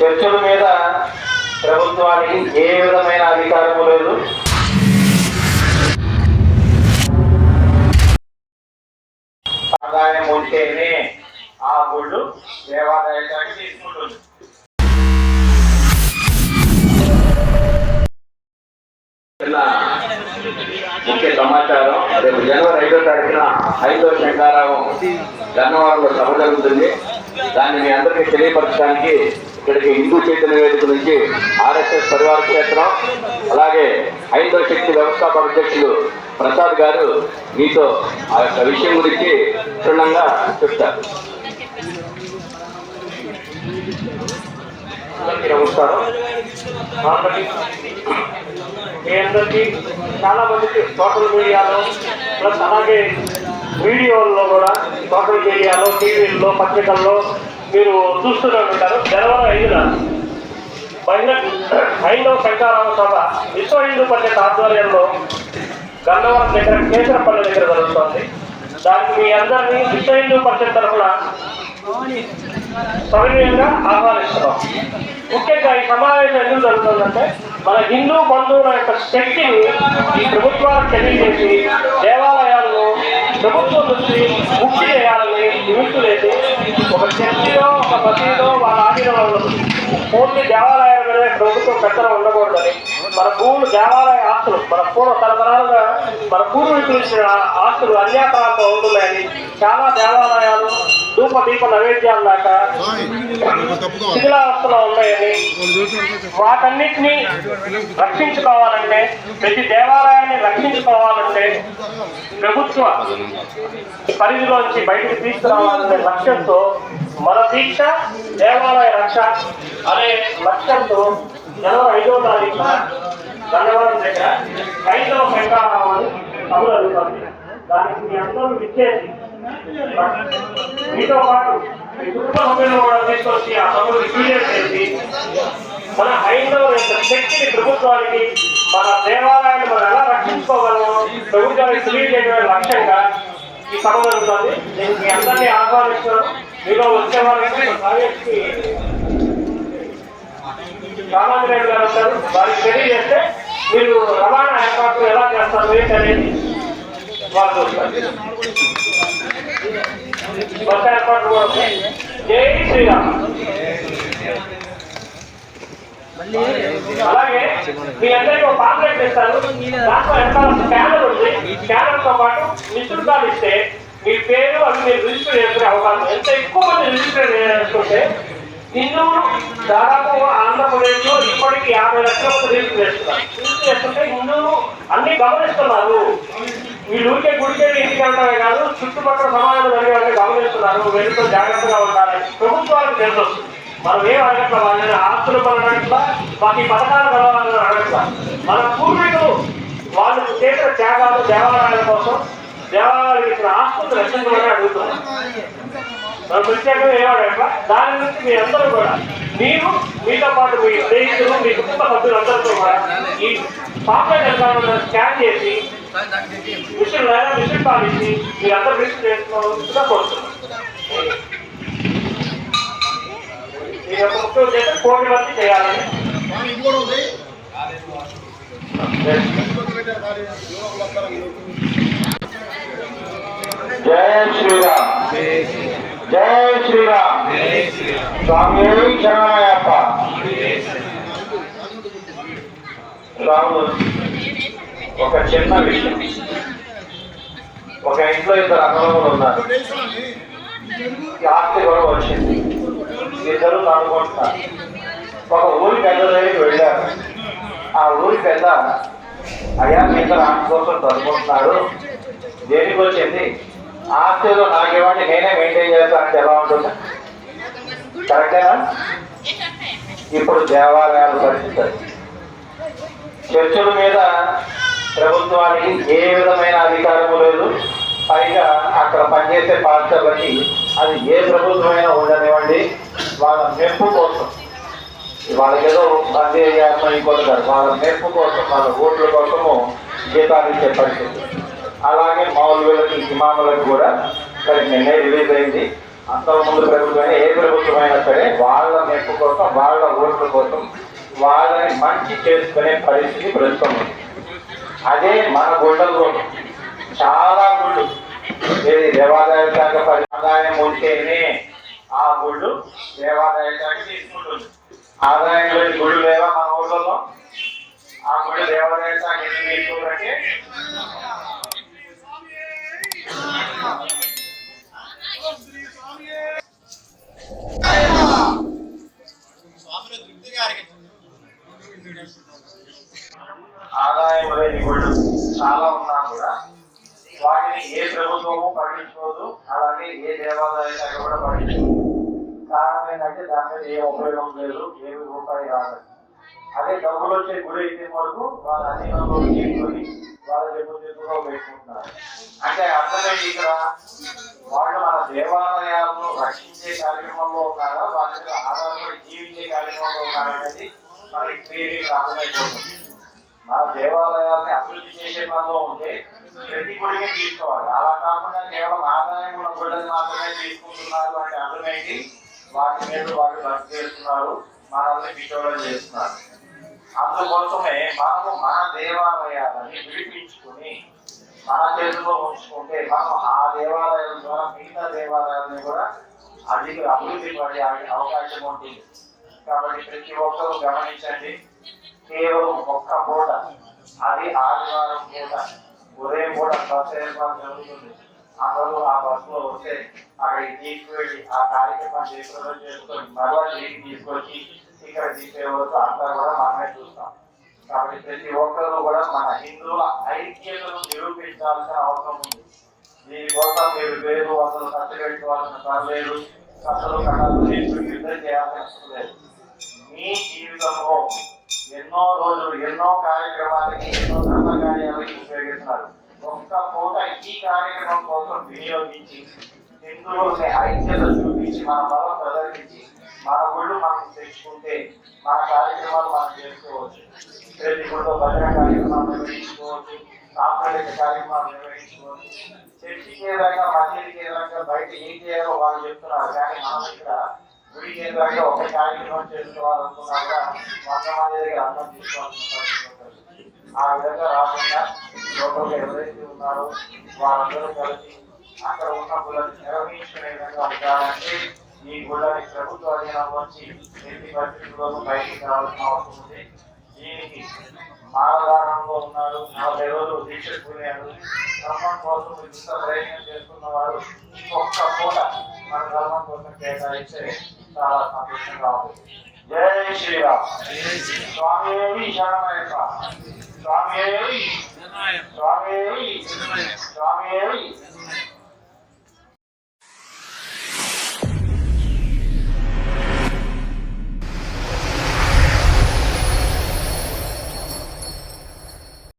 చర్చల మీద ప్రభుత్వానికి ఏ విధమైన అధికారము లేదు. ఆదాయం ఉంటేనే ఆ గుళ్ళు దేవాలయానికి తీసుకుంటుంది. ముఖ్య సమాచారం రేపు జనవరి ఐదో తారీఖున ఐదో శంకారావం ధన్యవాదాలు సభ జరుగుతుంది. దాన్ని మీ అందరికీ తెలియపరచడానికి ఇక్కడికి హిందూ చైతన్య వేదిక నుంచి ఆర్ఎస్ఎస్ పరివార క్షేత్రం అలాగే ఐదో శక్తి వ్యవస్థాపక అధ్యక్షులు ప్రసాద్ గారు మీతో ఆ యొక్క విషయం గురించి క్షుణ్ణంగా చెప్తారు. నమస్కారం. మీ అందరికీ చాలా మందికి సోషల్ మీడియాలో ప్లస్ అలాగే వీడియోల్లో కూడా సోషల్ మీడియాలో టీవీల్లో పత్రికల్లో మీరు చూస్తూనే ఉంటారు జనవరి ఐదున మహిళ హైందవ శంకారామ సభ విశ్వ హిందూ పరిషత్ ఆధ్వర్యంలో గన్నవరం దగ్గర కేసరపల్లి దగ్గర జరుగుతోంది. దానికి మీ అందరినీ విశ్వ హిందూ పరిషత్ తరఫున సవినయంగా ఆహ్వానిస్తున్నాం. ముఖ్యంగా ఈ సమావేశం ఎందుకు జరుగుతుందంటే మన హిందూ బంధువుల యొక్క శక్తిని ఈ ప్రభుత్వాలకు తెలియజేసి దేవాలయాలను ప్రభుత్వం నుంచి ముక్తి చేయాలని నిమిత్తులైతే ఒక చర్చిలో ఒక బసీలో వాళ్ళ ఆధీనంలో పూర్తి దేవాలయాల మీద ప్రభుత్వం పెత్తనం ఉండకూడదని మన భూములు దేవాలయ ఆస్తులు మన పూర్వ తరతరాలుగా మన పూర్వీకులు ఇచ్చిన ఆస్తులు అన్యాకరాలతో ఉంటున్నాయని చాలా దేవాలయాలు ధూప దీప నైవేద్యాలు దాకా శిథిలావస్థలో ఉన్నాయని వాటన్నిటినీ రక్షించుకోవాలంటే ప్రతి దేవాలయాన్ని రక్షించుకోవాలంటే ప్రభుత్వ పరిధిలోంచి బయటకు తీసుకురావాలనే లక్ష్యంతో మన దీక్ష దేవాలయ రక్ష అనే లక్ష్యంతో జనవరి ఐదో తారీఖున గన్నవరం దగ్గర ఐదవ శంకారావాన్ని అమలు జరుగుతుంది దానికి మీ అందరూ విచ్చేసి మీతో పాటు మీ కుటుంబ సభ్యులను కూడా తీసుకొచ్చి ఆ సభలు క్లియర్ చేసి మన హైందవ యొక్క శక్తిని ప్రభుత్వానికి మన దేవాలయాన్ని మనం ఎలా రక్షించుకోగలమో ప్రభుత్వానికి తెలియజేయడమే లక్ష్యంగా ఈ సభ జరుగుతుంది. నేను మీ అందరినీ ఆహ్వానిస్తున్నాను. మీలో వచ్చే వాళ్ళకి ప్రాజెక్ట్కి రామాంజనేయులు గారు వచ్చారు. వారికి తెలియజేస్తే మీరు రవాణా ఏర్పాట్లు ఎలా చేస్తారు ఏంటనేది అనేది వాళ్ళు చూస్తారు కూడా జై శ్రీరామ్ అలాగే మీ అందరికీ ఒక పాంప్లెట్ ఇస్తాను దాంట్లో ఎంత స్కానర్ ఉంది స్కానర్తో పాటు మిస్డ్ కాల్ ఇస్తే మీ పేరు అవి మీరు రిజిస్టర్ చేసుకునే అవకాశం ఎంత ఎక్కువ మంది రిజిస్టర్ చేసుకుంటే దాదాపు ఆంధ్రప్రదేశ్లో ఇప్పటికి యాభై లక్షల మంది రిజిస్టర్ చేస్తున్నారు. రిజిస్టర్ చేస్తుంటే అన్ని గమనిస్తున్నారు. వీళ్ళు ఊరికే గుడికే ఇంటికి వెళ్తారే కాదు చుట్టుపక్కల సమాజంలో జరిగే గమనిస్తున్నారు వెళ్తూ జాగ్రత్తగా ఉండాలని ప్రభుత్వాలకు తెలుసు. మనం ఏం అడగట్లా వాళ్ళని? ఆస్తులు మనం అడగట్లా? మాకు ఈ పథకాలు కలవాలని అడగట్లా? మన పూర్వీకులు వాళ్ళు చేసిన త్యాగాలు దేవాలయాల కోసం దేవాలయాలు ఇచ్చిన ఆస్తులు రక్షించమని అడుగుతున్నాం మనం ప్రత్యేకంగా ఏం అడగట్లా? దాని గురించి మీ అందరూ కూడా మీరు మీతో పాటు మీ స్నేహితులు మీ కుటుంబ సభ్యులందరితో కూడా ఈ సాఫ్ట్వేర్ యంత్రాలను స్కాన్ చేసి మిషన్ లేదా మిషన్ పాలించి మీరు అందరూ రిజిస్టర్ చేసుకోవాల్సిందిగా కోరుతున్నాం ఈ యొక్క ముఖ్య ఉద్దేశం కోటి మంది చేయాలని జయ శ్రీరామ్ జయ శ్రీరామ్ స్వామి శరణమయ్యప్ప రాముడు ఒక చిన్న విషయం. ఒక ఇంట్లో ఇద్దరు అన్నదమ్ములు ఉన్నారు. ఈ ఆస్తి కూడా వచ్చింది. ఇద్దరు అనుకుంటున్నారు ఒక ఊరి పెద్ద దగ్గరికి వెళ్ళారు. ఆ ఊరి పెద్ద అయ్యా ఇద్దరు ఆస్తి కోసం చదువుకుంటున్నాడు దేనికి వచ్చింది? ఆస్తిలో నాకేమంటే నేనే మెయింటైన్ చేస్తానంటే ఎలా ఉంటుంది? కరెక్టేనా? ఇప్పుడు దేవాలయాలు పరిస్థితి. చర్చల మీద ప్రభుత్వానికి ఏ విధమైన అధికారము లేదు. పైగా అక్కడ పనిచేసే పార్టీలకి అది ఏ ప్రభుత్వమైనా ఉండనివ్వండి. వాళ్ళ మెప్పు కోసం. వాళ్ళకి ఏదో బందీ చేయాలనో వాళ్ళ మెప్పు కోసం వాళ్ళ ఓట్ల కోసము జీతాలు ఇచ్చే పరిస్థితి. అలాగే మౌలవులకి ఇమాములకు కూడా మరి నిన్నే రిలీజ్ అయింది. అంతకుముందు ప్రభుత్వమే ఏ ప్రభుత్వమైనా సరే వాళ్ళ మెప్పు కోసం వాళ్ళ ఓట్ల కోసం వాళ్ళని మంచి చేసుకునే పరిస్థితి ప్రస్తుతం ఉంది. అదే మన గుండెల్లో చాలా గుళ్ళు దేవాలయం ఏ దేవాలయాలు శాఖ కూడా పడింది. కారణం ఏంటంటే దాని మీద ఏ ఉపయోగం లేదు ఏమి రూపాయి రాదు. అదే డబ్బులు వచ్చే గుడి అయితే వరకు వాళ్ళ అధీనంలో చేసుకొని వాళ్ళ చెప్పు చేతుల్లో పెట్టుకుంటున్నారు అంటే అర్థమైంది ఇక్కడ? వాళ్ళు మన దేవాలయాలను రక్షించే కార్యక్రమంలో ఉన్నారా? వాళ్ళ మీద ఆధారపడి జీవించే కార్యక్రమంలో ఉన్నారా మనకి క్లియర్గా అర్థమైపోతుంది. మా దేవాలయాల్ని అభివృద్ధి చేసే పనిలో ఉంటే ప్రతి గుడిని తీసుకోవాలి. అలా కాకుండా కేవలం ఆదాయం ఉన్న గుళ్ళని మాత్రమే తీసుకుంటున్నారు అంటే అర్థమైంది? వాటి మీద వాళ్ళు రద్దు చేస్తున్నారు మనల్ని పిచ్చోళ్ళని చేస్తున్నారు. అందుకోసమే మనము మన దేవాలయాలని విడిపించుకుని మన చేతిలో ఉంచుకుంటే మనం ఆ దేవాలయం ద్వారా మిగతా దేవాలయాలని కూడా అధిక అభివృద్ధి పడే అవకాశం ఉంటుంది. కాబట్టి ప్రతి ఒక్కరూ గమనించండి. కేవలం ఒక్క పూట అది ఆదివారం పూట. ఉదయం పూట బస్సు ఏర్పాటు జరుగుతుంది. అందరూ ఆ బస్సులో వస్తే అక్కడికి తీసుకువెళ్ళి ఆ కార్యక్రమాన్ని చేతుల్లో చేసుకొని మరలా తిరిగి తీసుకొచ్చి ఇక్కడ తీసే అంతా కూడా మనమే చూస్తాం. కాబట్టి ప్రతి ఒక్కరూ కూడా మన హిందువుల ఐక్యతను నిరూపించాల్సిన అవసరం ఉంది. దీనికోసం మీరు వేరు అసలు ఖర్చు పెట్టుకోవాల్సిన పర్లేదు అసలు ఖర్చులు యుద్ధం చేయాల్సిన అవసరం లేదు. ఎన్నో రోజులు ఎన్నో కార్యక్రమాలకి ఎన్నో ధర్మ కార్యాలకి ఉపయోగిస్తున్నారు ఒక్క పూట ఈ కార్యక్రమం కోసం వినియోగించి హిందువుల్ని ఐక్యత చూపించి మన బలం ప్రదర్శించి మన గుళ్ళు మనం తెచ్చుకుంటే మన కార్యక్రమాలు మనం చేసుకోవచ్చు. ప్రతి గుడిలో భజన కార్యక్రమాలు నిర్వహించుకోవచ్చు సాంస్కృతిక కార్యక్రమాలు నిర్వహించుకోవచ్చు. చర్చికి ఏ రకంగా మసీదుకి ఏ రకంగా బయట ఏం చేయాలో వాళ్ళు చెప్తున్నారు కానీ మనం ఇక్కడ గుడి కేంద్రంగా ఒక కార్యక్రమం చేసుకోవాలనుకున్నా వంద మంది దగ్గర అర్థం ఆ విధంగా రాకుండా లోపల ఎవరైతే ఉన్నారో వాళ్ళందరూ కలిసి అక్కడ ఉన్న గుళ్ళని నిర్వహించుకునే విధంగా ఉండాలంటే ఈ గుళ్ళని ప్రభుత్వ అధీనంలోంచి ఎన్ని పరిస్థితుల్లోనూ బయటికి రావాల్సిన అవసరం ఉంది దీనికి మాలధారణలో ఉన్నారు నలభై రోజులు దీక్ష కూరారు ధర్మం కోసం ఇంత ప్రయత్నం చేస్తున్న వారు ఒక్క పూట మన ధర్మం కోసం కేటాయిస్తే చాలా సంతోషంగా ఉంది. జై శ్రీరామ్. స్వామి శరణమయ్యప్ప స్వామి స్వామి స్వామి